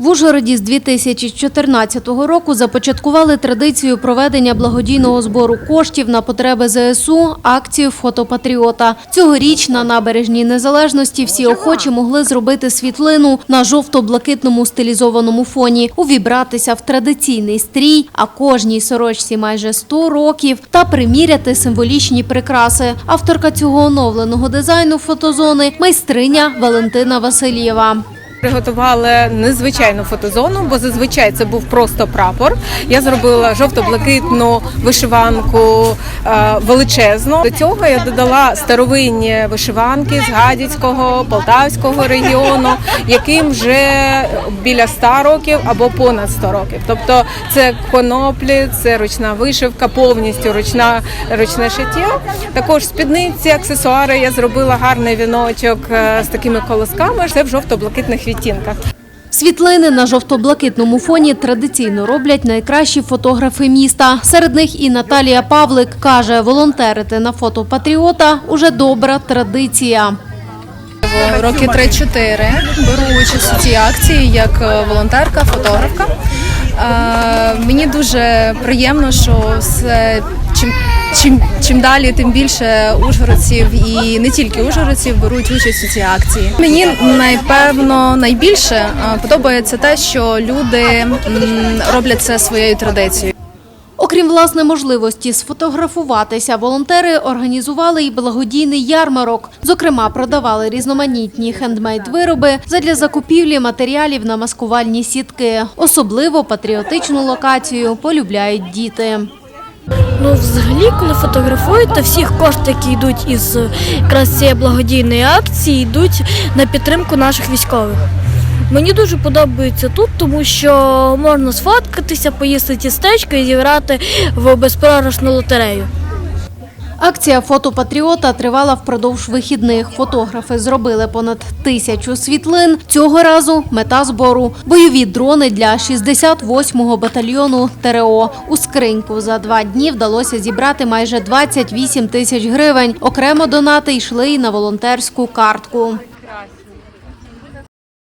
В Ужгороді з 2014 року започаткували традицію проведення благодійного збору коштів на потреби ЗСУ акцію Фотопатріота. Цьогоріч на набережній незалежності всі охочі могли зробити світлину на жовто-блакитному стилізованому фоні, увібратися в традиційний стрій, а кожній сорочці майже 100 років та приміряти символічні прикраси. Авторка цього оновленого дизайну фотозони майстриня Валентина Васильєва. Приготували незвичайну фотозону, бо зазвичай це був просто прапор. Я зробила жовто-блакитну вишиванку е, величезну. До цього я додала старовинні вишиванки з Гадяцького, Полтавського регіону, яким вже біля 100 років або понад 100 років. Тобто це коноплі, це ручна вишивка, повністю ручна ручне шиття. Також спідниці, аксесуари. Я зробила гарний віночок е, з такими колосками. Все в жовто-блакитних відтінках. Світлини на жовто-блакитному фоні традиційно роблять найкращі фотографи міста. Серед них і Наталія Павлик каже, волонтерити на фото патріота уже добра традиція. Роки 3-4 беру участь у цій акції як е, волонтерка, фотографка. Мені дуже приємно, що все чим, чим, чим далі, тим більше ужгородців і не тільки ужгородців беруть участь у цій акції. Мені напевно найбільше подобається те, що люди роблять це своєю традицією. Окрім власне можливості сфотографуватися, волонтери організували і благодійний ярмарок. Зокрема, продавали різноманітні хендмейд-вироби задля закупівлі матеріалів на маскувальні сітки. Особливо патріотичну локацію полюбляють діти. Ну, взагалі, коли фотографують, то всі кошти, які йдуть із якраз цієї благодійної акції, йдуть на підтримку наших військових. Мені дуже подобається тут, тому що можна сфоткатися, поїсти тістечко і зіграти в безпрограшну лотерею. Акція фотопатріота тривала впродовж вихідних. Фотографи зробили понад тисячу світлин. Цього разу мета збору бойові дрони для 68-го батальйону ТРО. У скриньку за два дні вдалося зібрати майже 28 тисяч гривень. Окремо донати йшли і на волонтерську картку.